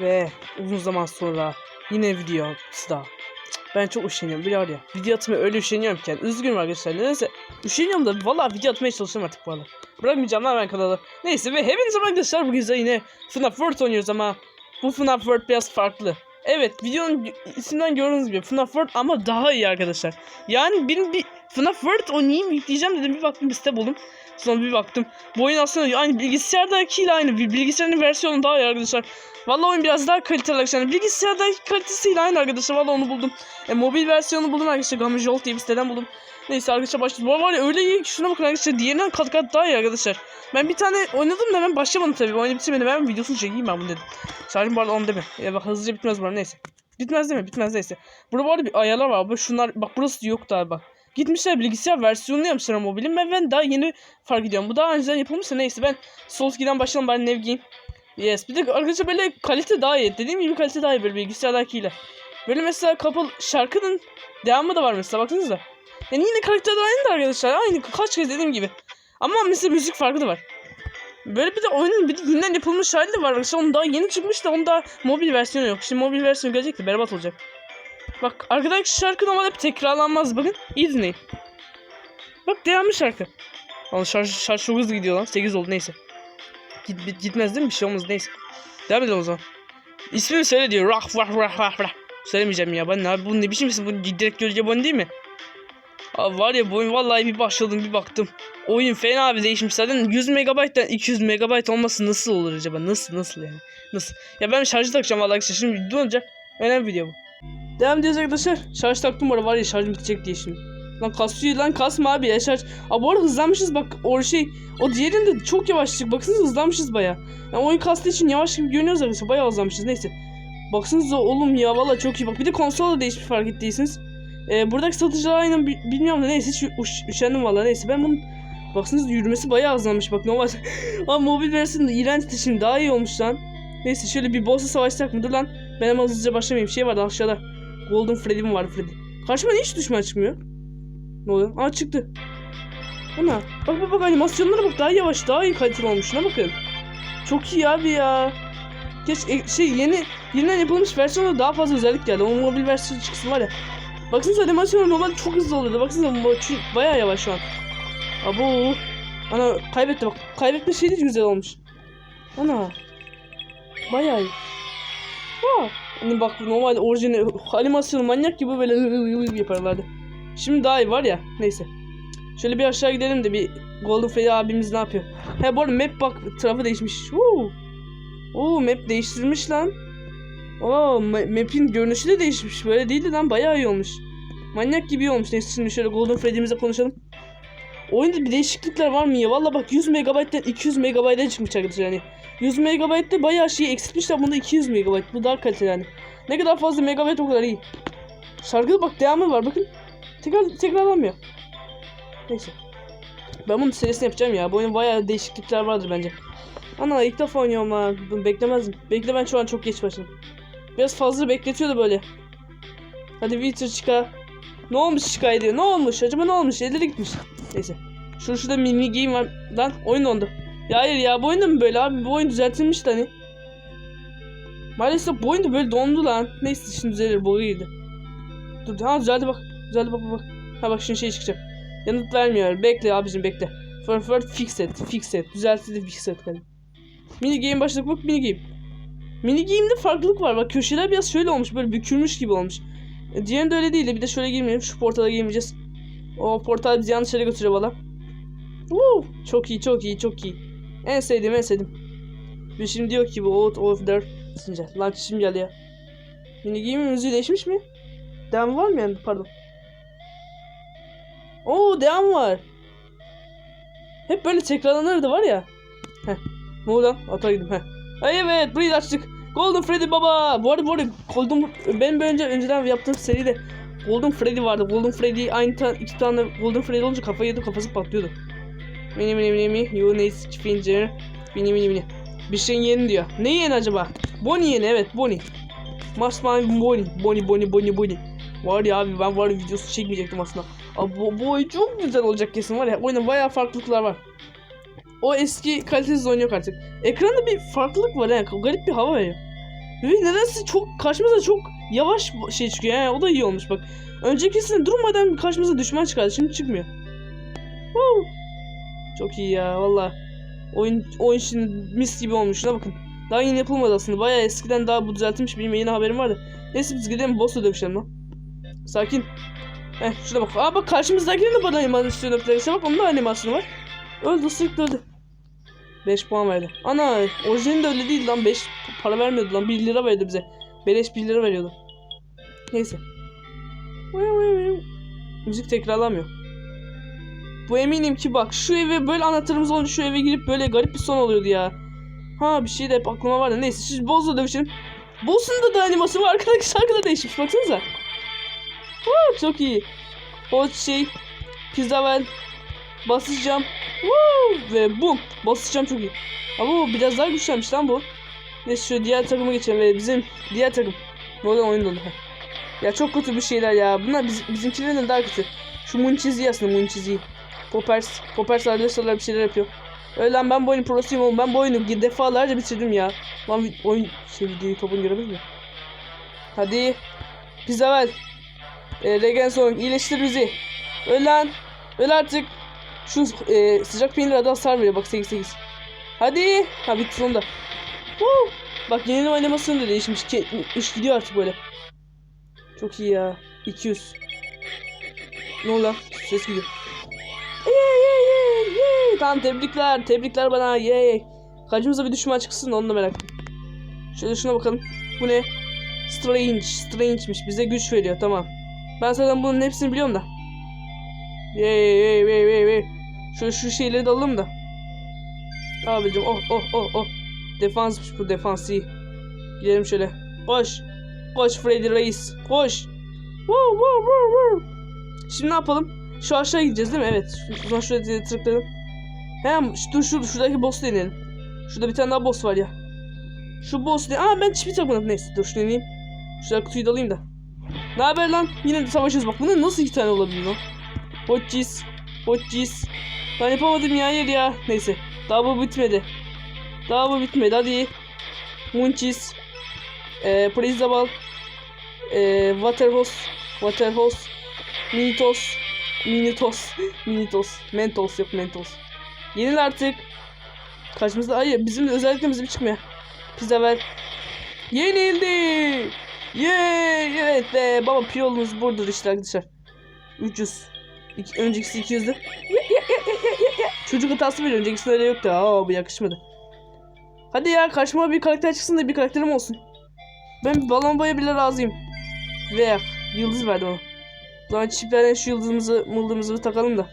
Ve uzun zaman sonra yine video daha. Ben çok üşeniyorum biliyor ya. Video atmaya öyle üşeniyorum ki. Yani. Üzgünüm arkadaşlar. Neyse. Üşeniyorum da vallahi video atmaya çalışıyorum artık valla. Bırakmayacağım lan ben kanalı. Neyse ve merhaba arkadaşlar. Bugün size yine FNAF World oynuyoruz ama bu FNAF World biraz farklı. Evet videonun isimden gördüğünüz gibi FNAF World ama daha iyi arkadaşlar. Yani benim bir FNAF World oynayayım yükleyeceğim dedim bir baktım bir site buldum. Sonra bir baktım. Bu oyun aslında aynı bilgisayardakiyle aynı. Bilgisayarın versiyonu daha iyi arkadaşlar. Vallahi oyun biraz daha kaliteli arkadaşlar. Yani bilgisayardaki kalitesiyle aynı arkadaşlar. Vallahi onu buldum. E, mobil versiyonu buldum arkadaşlar. Gamijol diye bir siteden buldum. Neyse arkadaşlar başladım. Bu var ya öyle iyi ki şuna bakın arkadaşlar. Diğerinden kat kat daha iyi arkadaşlar. Ben bir tane oynadım da ben başlamadım tabii. Oyunu bitirmedim. Ben videosunu çekeyim ben bunu dedim. Şarjım bu arada 10 deme. Ya bak hızlıca bitmez bu arada neyse. Bitmez değil mi? Bitmez neyse. Burada bu arada bir ayarlar var. Şunlar bak burası yok daha bak. Gitmişler bilgisayar versiyonunu yapmışlar mobilin ve ben daha yeni fark ediyorum. Bu daha önceden yapılmışsa neyse ben Souls 2'den başlayalım bari Nev giyeyim. Yes. Bir de arkadaşlar böyle kalite daha iyi. Dediğim gibi kalite daha iyi böyle bilgisayardakiyle. Böyle mesela kapalı şarkının devamı da var mesela baksanıza. Yani yine karakterler aynı da arkadaşlar. Aynı kaç kez dediğim gibi. Ama mesela müzik farkı da var. Böyle bir de oyunun bir de yeniden yapılmış hali de var. Arkadaşlar onun daha yeni çıkmış da onun daha mobil versiyonu yok. Şimdi mobil versiyonu gelecek de berbat olacak. Bak arkadaki şarkı normalde hep tekrarlanmaz bakın. İyi dinleyin. Bak devamlı şarkı. Lan şarj, şarj çok hızlı gidiyor lan. 8 oldu neyse. Git, bit- gitmez değil mi? Bir şey olmaz neyse. Devam edelim o zaman. İsmini söyle diyor. Rah rah rah rah rah. Söylemeyeceğim ya. Ben abi bu ne biçim isim? Bu direkt görece bu değil mi? Abi var ya bu oyun vallahi bir başladım bir baktım. Oyun fena bir değişmiş. Zaten 100 megabayttan 200 megabayt olması nasıl olur acaba? Nasıl nasıl yani? Nasıl? Ya ben şarjı takacağım vallahi. Şimdi video olacak. Önemli video bu. Devam ediyoruz arkadaşlar. Şarj taktım arada var ya şarjım bitecek diye şimdi. Lan kasıyor lan kasma abi ya şarj. Aa bu arada hızlanmışız bak o şey. O diğerinde çok yavaşlık. Baksanıza hızlanmışız baya. Yani oyun kastığı için yavaş gibi görünüyoruz arkadaşlar. Bayağı hızlanmışız neyse. Baksanıza oğlum ya valla çok iyi. Bak bir de konsol da değişmiş fark ettiyseniz. Ee, buradaki satıcılar aynı bi- bilmiyorum da neyse hiç uş- üşendim valla neyse ben bunun Baksanıza yürümesi bayağı hızlanmış bak normal. Ama mobil versiyonu iğrençti şimdi daha iyi olmuş lan. Neyse şöyle bir boss'la savaşsak mı? Dur lan. Ben hemen hızlıca başlamayayım. Şey vardı aşağıda. Golden Freddy mi vardı Freddy? Karşıma hiç düşman çıkmıyor? Ne oluyor? Aa çıktı. Ana. Bak bak bak animasyonlara bak daha yavaş daha iyi kaliteli olmuş. Şuna bakın. Çok iyi abi ya. Geç e, şey yeni yeniden yapılmış versiyonda daha fazla özellik geldi. Onun mobil versiyonu çıksın var ya. Baksanıza animasyonu normalde çok hızlı oluyordu. Baksanıza bayağı yavaş şu an. Abo. Ana kaybetti bak. Kaybetme şey de güzel olmuş. Ana. Bayağı iyi. Ha. Hani bak normal orijinal animasyonu manyak gibi böyle yaparlardı. Şimdi daha iyi var ya. Neyse. Şöyle bir aşağı gidelim de bir Golden Freddy abimiz ne yapıyor? He bu arada map bak tarafı değişmiş. Oo. Oo map değiştirmiş lan. Oo ma- map'in görünüşü de değişmiş. Böyle değildi lan bayağı iyi olmuş. Manyak gibi iyi olmuş. Neyse şimdi şöyle Golden Freddy'mize konuşalım. Oyunda bir değişiklikler var mı ya? Valla bak 100 MB'den 200 MB'e çıkmış arkadaşlar yani. 100 MB'de bayağı şey eksiltmişler bunda 200 MB. Bu daha kaliteli yani. Ne kadar fazla megabayt o kadar iyi. Şarkıda bak devamı var bakın. Tekrar tekrarlanmıyor. Neyse. Ben bunun serisini yapacağım ya. Bu oyunun bayağı değişiklikler vardır bence. Ana ilk defa oynuyorum ha. Bunu beklemezdim. Bekle ben şu an çok geç başladım. Biraz fazla bekletiyordu böyle. Hadi Witcher çıka. Ne olmuş şikayet ediyor? Ne olmuş? Acaba ne olmuş? Elleri gitmiş. Neyse. Şu şurada mini game var. Lan oyun dondu. Ya hayır ya bu oyunda mı böyle abi? Bu oyun düzeltilmişti hani. Maalesef bu oyunda böyle dondu lan. Neyse şimdi düzelir. Bug'a girdi. Dur ha düzeldi bak. Düzeldi bak bak. Ha bak şimdi şey çıkacak. Yanıt vermiyor. Bekle abicim bekle. For for fix it. Fix it. Düzeltildi fix it. Hadi. Mini game başladık bak mini game. Mini game'de farklılık var. Bak köşeler biraz şöyle olmuş. Böyle bükülmüş gibi olmuş. E, Diğerinde öyle değildi. Bir de şöyle girmeyelim. Şu portala girmeyeceğiz. O portal bizi yanlış yere götürüyor valla. Woo! Çok iyi çok iyi çok iyi. En sevdiğim en sevdiğim. Bir şimdi diyor ki bu out of there. Since. Lan çişim geldi ya. Mini game müziği değişmiş mi? Devam var mı yani? Pardon. Oo devam var. Hep böyle tekrarlanırdı var ya. Heh. Ne oldu lan? Ata gidim heh. Ay evet burayı açtık. Golden Freddy baba. Bu arada bu arada Golden benim bir önce önceden yaptığım seride Golden Freddy vardı. Golden Freddy aynı ta iki tane Golden Freddy olunca kafayı yedi kafası patlıyordu. Mini mini mini mini you need finger mini mini mini. Bir şeyin yeni diyor. Ne yeni acaba? Bonnie yeni evet Bonnie. Masman Bonnie. Bonnie Bonnie Bonnie Bonnie. Var ya abi ben var videosu çekmeyecektim aslında. Abi bu, bu oyun çok güzel olacak kesin var ya. Oyunda bayağı farklılıklar var. O eski kalitesiz oyun yok artık. Ekranda bir farklılık var yani. Garip bir hava veriyor. Ve nedense çok karşımıza çok yavaş şey çıkıyor. He, o da iyi olmuş bak. Öncekisinde durmadan karşımıza düşman çıkardı. Şimdi çıkmıyor. Woo! Çok iyi ya valla. Oyun oyun şimdi mis gibi olmuş. Şuna bakın. Daha yeni yapılmadı aslında. Bayağı eskiden daha bu düzeltilmiş. Benim yeni haberim vardı. Neyse biz gidelim boss'la dövüşelim lan. Sakin. Heh şuna bak. Aa bak karşımızdakinin de bana animasyon yaptı. Bak onun da animasyonu var. Öldü ısırıkla öldü. 5 puan verdi. Ana orijinali de öyle değil lan 5 para vermiyordu lan 1 lira verdi bize. Beleş 1 lira veriyordu. Neyse. Müzik tekrarlamıyor. Bu eminim ki bak şu eve böyle anahtarımız olunca şu eve girip böyle garip bir son oluyordu ya. Ha bir şey de hep aklıma vardı. Neyse şimdi Boss'la dövüşelim. Boss'un da, da animasyonu var. Arkadaki şarkı da değişmiş baksanıza. Woo, çok iyi. O şey pizza ben basacağım. Woo, ve bum basacağım çok iyi. Ama bu biraz daha güçlenmiş lan bu. Neyse şu diğer takıma geçelim ve bizim diğer takım. Bu arada oyun dolu. Ya çok kötü bir şeyler ya. Bunlar biz, bizimkilerden daha kötü. Şu Munchizi aslında Munchizi. Poppers. Poppers arkadaşlarla bir şeyler yapıyor. Öyle lan ben bu oyunun prosuyum oğlum. Ben bu oyunu defalarca bitirdim ya. Lan oyun şey videoyu topun görebilir mi? Hadi. Pizza ver. E, Regen Song iyileştir bizi. Öl lan. Öl artık. Şu e, sıcak peynir adı hasar veriyor bak 8-8. Hadi. Ha bitti sonunda. Woo. Bak yeni animasyonu da değişmiş. Ki, iş gidiyor artık böyle. Çok iyi ya. 200. Ne oldu lan? Ses gidiyor. Yey yey yey yey. Tamam tebrikler. Tebrikler bana. Yey. Karşımıza bir düşman çıksın onu da merak. Şöyle şuna bakalım. Bu ne? Strange. Strange'miş. Bize güç veriyor. Tamam. Ben zaten bunun hepsini biliyorum da. Yey yey yey yey yey. Şu şu şeyleri de alalım da. Abicim oh oh oh oh. Defansmış bu defans iyi. Gidelim şöyle. Koş. Koş Freddy Reis. Koş. Woo, woo, woo, woo. Şimdi ne yapalım? Şu aşağı gideceğiz değil mi? Evet. Şu- Şuradan şuraya tıklayalım. Hem dur şu şuradaki boss deneyelim. Şurada bir tane daha boss var ya. Şu boss ne? Aa ben çipi takmadım. Neyse dur şunu deneyeyim. Şurada kutuyu da alayım da. Ne haber lan? Yine de savaşıyoruz bak. Bunun nasıl iki tane olabilir lan? Hotchis. Hotchis. Ben yapamadım ya hayır ya. Neyse. Daha bu bitmedi. Daha bu bitmedi. Hadi. Munchis. Eee Prizabal. Eee Waterhose. Waterhose. Minitos. Minitos. Minitos. Mentos yok Mentos. Yenil artık. Karşımızda hayır bizim de özellikle bizim çıkmıyor. Pizza ver. Yenildi. Yay evet be baba piyolunuz buradır işte arkadaşlar. 300. İki, öncekisi 200'dü. Çocuk hatası veriyor. Öncekisinde öyle yoktu. Aa bu yakışmadı. Hadi ya karşıma bir karakter çıksın da bir karakterim olsun. Ben bir balon boya bile razıyım. Veya yıldız verdi ona. O zaman çiftlerden şu yıldızımızı mıldırımızı takalım da.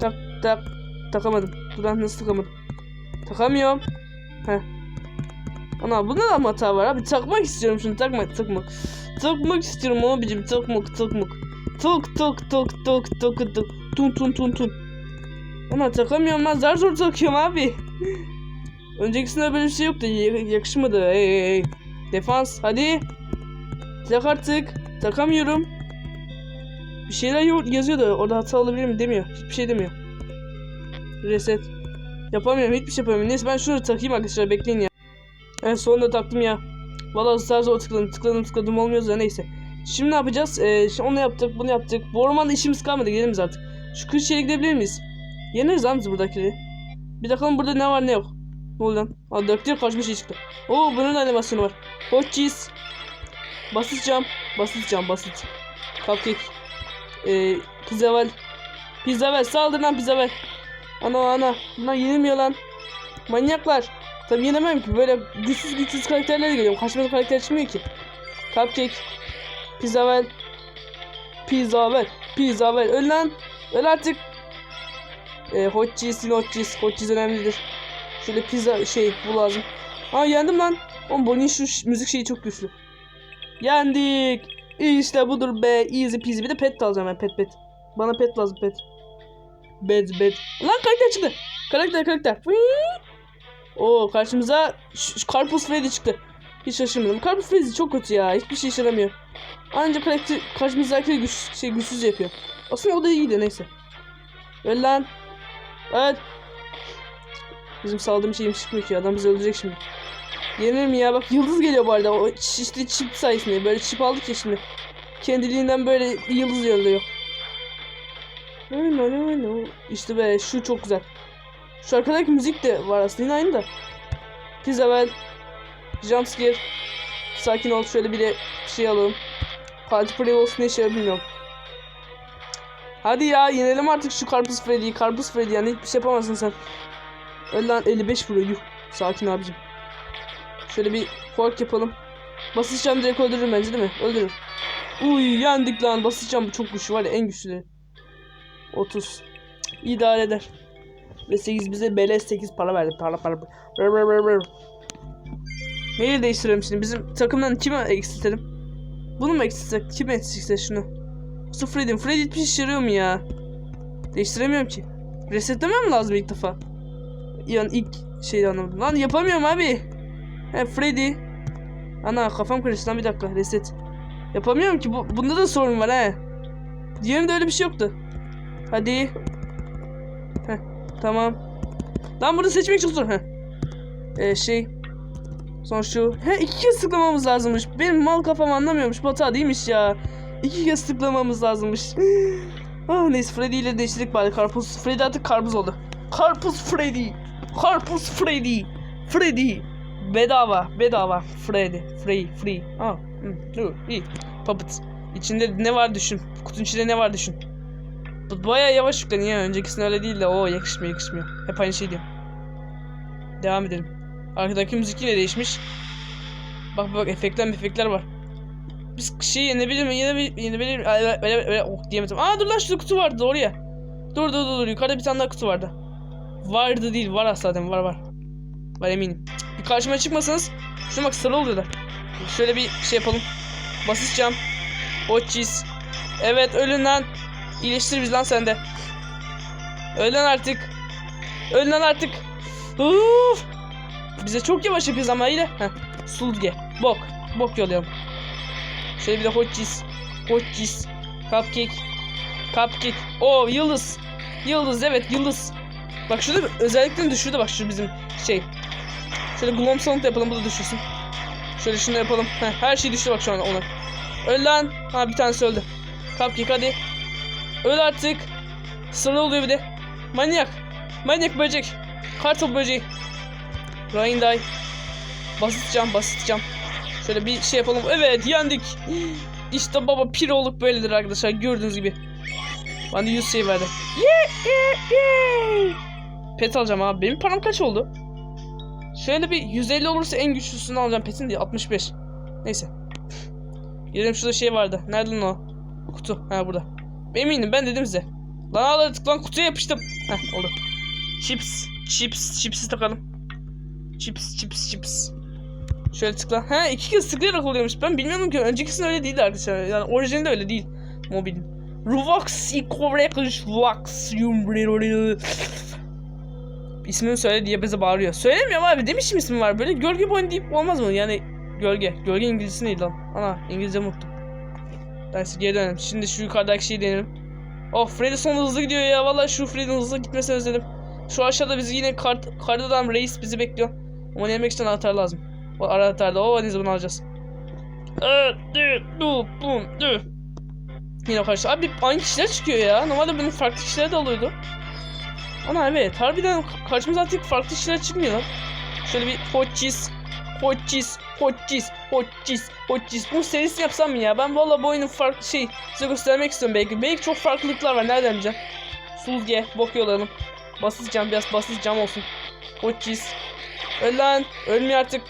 Tak tak. Takamadım. Ben nasıl takamadım? Takamıyorum. Heh. Ana bunda da mı hata var abi? Takmak istiyorum şunu takmak takmak. Takmak istiyorum abicim takmak takmak. Tok tok tok tok tok tok. Tun tun tun tun. Ama takamıyorum lan zar zor takıyorum abi. Öncekisinde böyle bir şey yoktu. Yakışmadı. Hey, hey. Defans hadi. Tak artık. Takamıyorum. Bir şeyler yo- yazıyor da orada hata olabilir mi demiyor. Hiçbir şey demiyor. Reset. Yapamıyorum hiçbir şey yapamıyorum. Neyse ben şunu takayım arkadaşlar bekleyin ya. En sonunda taktım ya. Vallahi zar zor tıkladım tıkladım tıkladım olmuyor da neyse. Şimdi ne yapacağız? Ee, şimdi onu yaptık bunu yaptık. Bu ormanda işimiz kalmadı gidelim artık. Şu kış gidebilir miyiz? Yeneriz lan biz buradakileri. Bir bakalım burada ne var ne yok. Ne oldu lan? Kaçmış şey çıktı. Oo bunun animasyonu var. Hot cheese. Basit cam. Basit cam basit. Cupcake. Ee, pizza ver. Pizza ver. Saldır lan pizza ver. Ana ana. Bunlar yenilmiyor lan. Manyaklar. Tabii yenemem ki. Böyle güçsüz güçsüz karakterlerle geliyorum. Karşıma karakter çıkmıyor ki. Cupcake. Pizza ver. Pizza ver. Pizza ver. Öl lan. Öl artık. Ee, hot cheese, hot cheese. Hot cheese önemlidir. Şöyle pizza şey bu lazım. Aa yendim lan. Oğlum Bonnie'nin şu müzik şeyi çok güçlü. Yendik. İşte budur be. Easy peasy. Bir de pet de alacağım ben pet pet. Bana pet lazım pet. Bed bed. Lan karakter çıktı. Karakter karakter. Oo karşımıza Karpuz Freddy çıktı. Hiç şaşırmadım. Karpuz Freddy çok kötü ya. Hiçbir şey işe yaramıyor. Ancak karakter karşımızdaki güç, şey, güçsüz yapıyor. Aslında o da iyiydi neyse. Öl lan. Evet. Bizim saldığımız şeyimiz çıkmıyor ki. Adam bizi öldürecek şimdi. Yenir mi ya? Bak yıldız geliyor bu. O işte çip sayesinde. Böyle çip aldık ya şimdi. Kendiliğinden böyle yıldız yolluyor. İşte be şu çok güzel. Şu arkadaki müzik de var aslında yine aynı da. Biz evvel jumpscare sakin ol şöyle bir de şey alalım. Party Play olsun ne yarar bilmiyorum. Hadi ya yenelim artık şu Karpuz Freddy'yi. Karpuz Freddy yani hiçbir şey yapamazsın sen. Öl lan 55 vuruyor yuh. Sakin abicim. Şöyle bir fork yapalım. Basışacağım direkt öldürür bence değil mi? Öldürür. Uy yendik lan. Basışacağım çok güçlü var ya en güçlüleri. 30. Cık, İdare eder. Ve 8 bize beleş 8 para verdi. Para para. Neyi değiştirelim şimdi? Bizim takımdan kimi eksiltelim? Bunu mu eksiltsek? Kim eksiltse şunu? Yoksa Freddy mi? Freddy hiçbir şey yarıyor mu ya? Değiştiremiyorum ki. Resetlemem lazım ilk defa? Yani ilk şeyi anlamadım. Lan yapamıyorum abi. He Freddy. Ana kafam karıştı lan bir dakika reset. Yapamıyorum ki bu, bunda da sorun var he. Diğerinde öyle bir şey yoktu. Hadi. Heh tamam. Lan burada seçmek çok zor. Heh. Ee, şey. Son şu. He iki kez tıklamamız lazımmış. Benim mal kafam anlamıyormuş. Bu hata değilmiş ya. İki kez tıklamamız lazımmış. ah neyse Freddy ile değiştirdik bari. Karpuz. Freddy artık karpuz oldu. Karpuz Freddy. Karpuz Freddy. Freddy. Bedava. Bedava. Freddy. Free. Free. Hı, dur. iyi. Puppet. İçinde ne var düşün. Kutunun içinde ne var düşün. Bu baya yavaş yükleniyor. Öncekisinde öyle değil de o yakışmıyor yakışmıyor. Hep aynı şey diyor. Devam edelim. Arkadaki müzik yine değişmiş. Bak bak efektler efektler var. Biz şey yenebilir mi? Yenebilir, yenebilir mi? Öyle, öyle, öyle, oh diyemedim. Aa dur lan şurada kutu vardı doğru ya. Dur dur dur dur yukarıda bir tane daha kutu vardı. Vardı değil var zaten var var. Var eminim. Bir karşıma çıkmasanız şuna bak sarı oluyorlar. Şöyle bir şey yapalım. Basışacağım. Hot cheese. Evet ölün lan. İyileştir biz lan sende. Öl lan artık. Öl artık. Uf. Bize çok yavaş yapıyoruz ama yine. Heh. Sulge. Bok. Bok yollayalım. Şöyle bir de hot cheese. Hot cheese. Cupcake. Cupcake. O yıldız. Yıldız evet yıldız. Bak şurada bir özelliklerini düşürdü bak şu bizim şey. Şöyle Glom Sound yapalım bu da düşürsün. Şöyle şunu yapalım. Heh, her şey düştü bak şu an ona. Öl lan. Ha bir tanesi öldü. Cupcake hadi. Öl artık. Sıra oluyor bir de. Manyak. Manyak böcek. Kartop böceği. Rain die. Basiteceğim basiteceğim. Şöyle bir şey yapalım. Evet yendik. İşte baba piroluk böyledir arkadaşlar gördüğünüz gibi. De 100 şey yeah. Pet alacağım abi. Benim param kaç oldu? Şöyle bir 150 olursa en güçlüsünü alacağım petin diye 65. Neyse. Gelelim şurada şey vardı. Nerede lan o? Kutu. Ha burada. Eminim ben dedim size. Lan al artık lan kutuya yapıştım. Heh oldu. Chips. Chips. Chips'i takalım. Chips. Chips. Chips. Şöyle tıkla. Ha iki kez tıklayarak oluyormuş. Ben bilmiyordum ki. Öncekisinde öyle değildi arkadaşlar. Yani orijinalinde öyle değil. Mobilin. Ruvax Ikorekish Vax İsmini söyle diye bize bağırıyor. Söylemiyorum abi. Demişim ismi var. Böyle gölge boyun deyip olmaz mı? Yani gölge. Gölge İngilizcesi neydi lan? Ana İngilizce unuttum. Neyse geri dönelim. Şimdi şu yukarıdaki şeyi deneyelim. Oh Freddy son hızlı gidiyor ya. Vallahi şu Freddy'nin hızlı gitmesini özledim. Şu aşağıda bizi yine kart, kardadan reis bizi bekliyor. Onu yemek için anahtar lazım. O anahtarda. O neyse bunu alacağız. Evet, evet, du, bum, du. Yine karşı. Abi aynı kişiler çıkıyor ya. Normalde bunun farklı kişiler de oluyordu. Ama evet harbiden karşımıza artık farklı kişiler çıkmıyor lan. Şöyle bir hot cheese, hot cheese, hot cheese, hot serisini yapsam mı ya? Ben valla bu oyunun farklı şey size göstermek istiyorum belki. Belki çok farklılıklar var. Nereden bileceğim? Sulge, bok yollayalım. Basit cam, biraz basit cam olsun. Hot cheese. Öl lan. Ölmüyor artık.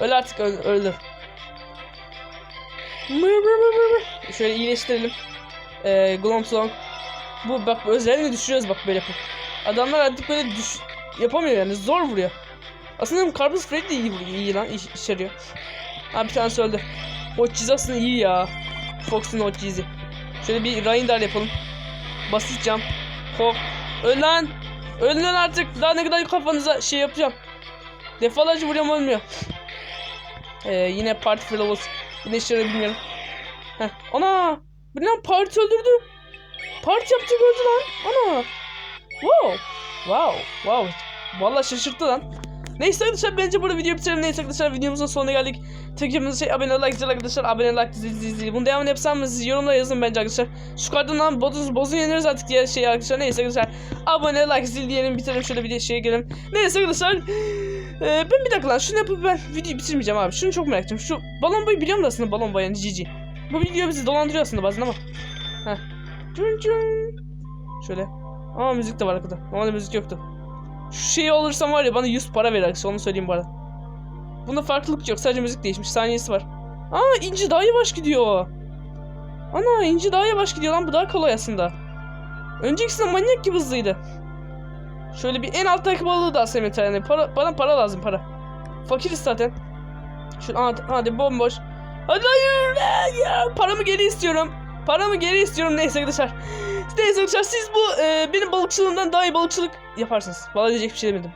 Öl artık öl, öldür. Şöyle iyileştirelim. Ee, Glomsong. Bu bak özelliğini düşürüyoruz bak böyle. Adamlar artık böyle düş yapamıyor yani zor vuruyor. Aslında Karpuz Freddy de iyi vuruyor. iyi lan iş, iş yarıyor. Ha bir tanesi öldü. O cheese aslında iyi ya. Fox'un o cheese'i. Şöyle bir Rindar yapalım. Basit cam. Hop. Öl lan. Artık. Daha ne kadar kafanıza şey yapacağım. Defalarca vuruyorum olmuyor. Ee, yine Party Flowers. Yine işleri bilmiyorum. Heh. Ana. Bir lan Party öldürdü. Parti yaptı gördü lan. Ana. Wow. Wow. Wow. Vallahi şaşırttı lan. Neyse arkadaşlar bence burada videoyu bitirelim. Neyse arkadaşlar videomuzun sonuna geldik. Tek yapımız şey abone like güzel arkadaşlar. Abone like zil zil zil. Bunu devamını yapsam mı siz yorumlara yazın bence arkadaşlar. Şu kartından bozun, bozun yeniriz artık diğer şey arkadaşlar. Neyse arkadaşlar abone like zil diyelim bitirelim şöyle bir de şeye gelelim. Neyse arkadaşlar ee, ben bir dakika lan şunu yapıp ben videoyu bitirmeyeceğim abi. Şunu çok merak ediyorum. Şu balon boyu biliyorum da aslında balon boyu yani cici. Bu video bizi dolandırıyor aslında bazen ama. Heh. Cun cun. Şöyle. Ama müzik de var arkada. Normalde müzik yoktu. Şu şeyi alırsam var ya bana 100 para verir arkadaşlar onu söyleyeyim bu arada. Bunda farklılık yok sadece müzik değişmiş saniyesi var. Aa inci daha yavaş gidiyor. Ana inci daha yavaş gidiyor lan bu daha kolay aslında. Öncekisinde manyak gibi hızlıydı. Şöyle bir en alttaki balığı da alsam yeter yani. Para, bana para lazım para. Fakiriz zaten. Şu hadi, hadi bomboş. Hayır ya. Paramı geri istiyorum. Paramı geri istiyorum neyse arkadaşlar. Neyse arkadaşlar siz bu e, benim balıkçılığımdan daha iyi balıkçılık yaparsınız. Vallahi diyecek bir şey demedim.